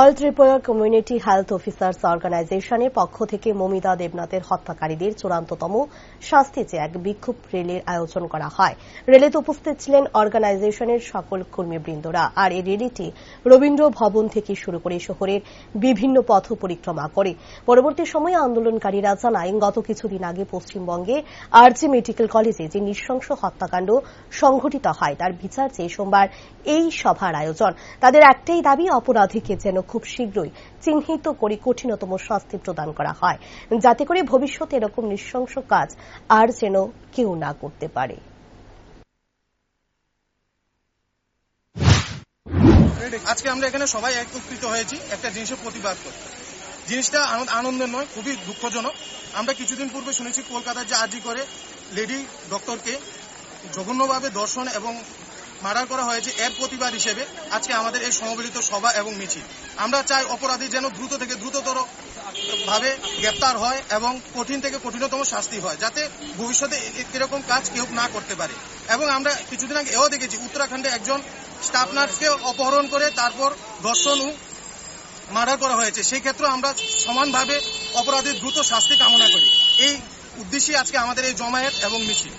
All Tripura community health officers অর্গানাইজেশনের পক্ষ থেকে মমিতা দেবনাথের হত্যাকারীদের চূড়ান্ততম শাস্তি চেয়ে এক বিক্ষোভ র্যালির আয়োজন করা হয়। র্যালিতে উপস্থিত ছিলেন অর্গানাইজেশনের সকল কর্মীবৃন্দরা। আর এই রেলিটি রবীন্দ্র ভবন থেকে শুরু করে শহরের বিভিন্ন পথ পরিক্রমা করে। পরবর্তী সময়ে আন্দোলনকারীরা জানায়, গত কিছুদিন আগে পশ্চিমবঙ্গে আর আরজি মেডিকেল কলেজে যে নৃশংস হত্যাকাণ্ড সংঘটিত হয়, তার বিচার চেয়ে সোমবার এই সভার আয়োজন। তাদের একটাই দাবি, অপরাধীকে যেন খুব শীঘ্রই চিহ্নিত করে কঠিনতম শাস্তি প্রদান করা হয়। যাতে করে ভবিষ্যতে এরকম নৃশংস কাজ আর যেন কেউ না করতে পারে। আজকে আমরা এখানে সবাই একত্রিত হয়েছি একটা জিনিসের প্রতিবাদ করতে। জিনিসটা আনন্দের নয়, খুবই দুঃখজনক। আমরা কিছুদিন পূর্বে শুনেছি কলকাতার যে আর্জি করে লেডি ডক্টরকে জঘন্যভাবে দর্শন এবং মার্ডার করা হয়েছে এর প্রতিবাদ হিসেবে আজকে আমাদের এই সমবেত সভা এবং মিছিল। আমরা চাই অপরাধী যেন দ্রুত থেকে দ্রুততর ভাবে গ্রেপ্তার হয় এবং কঠিন থেকে কঠিনতম শাস্তি হয়, যাতে ভবিষ্যতে এরকম কাজ কেউ না করতে পারে। এবং আমরা কিছুদিন আগে এও দেখেছি উত্তরাখণ্ডে একজন স্টাফ নার্সকে অপহরণ করে তারপর ও মার্ডার করা হয়েছে। সেই ক্ষেত্রে আমরা সমানভাবে অপরাধীর দ্রুত শাস্তি কামনা করি। এই উদ্দেশ্যে আজকে আমাদের এই জমায়েত এবং মিছিল।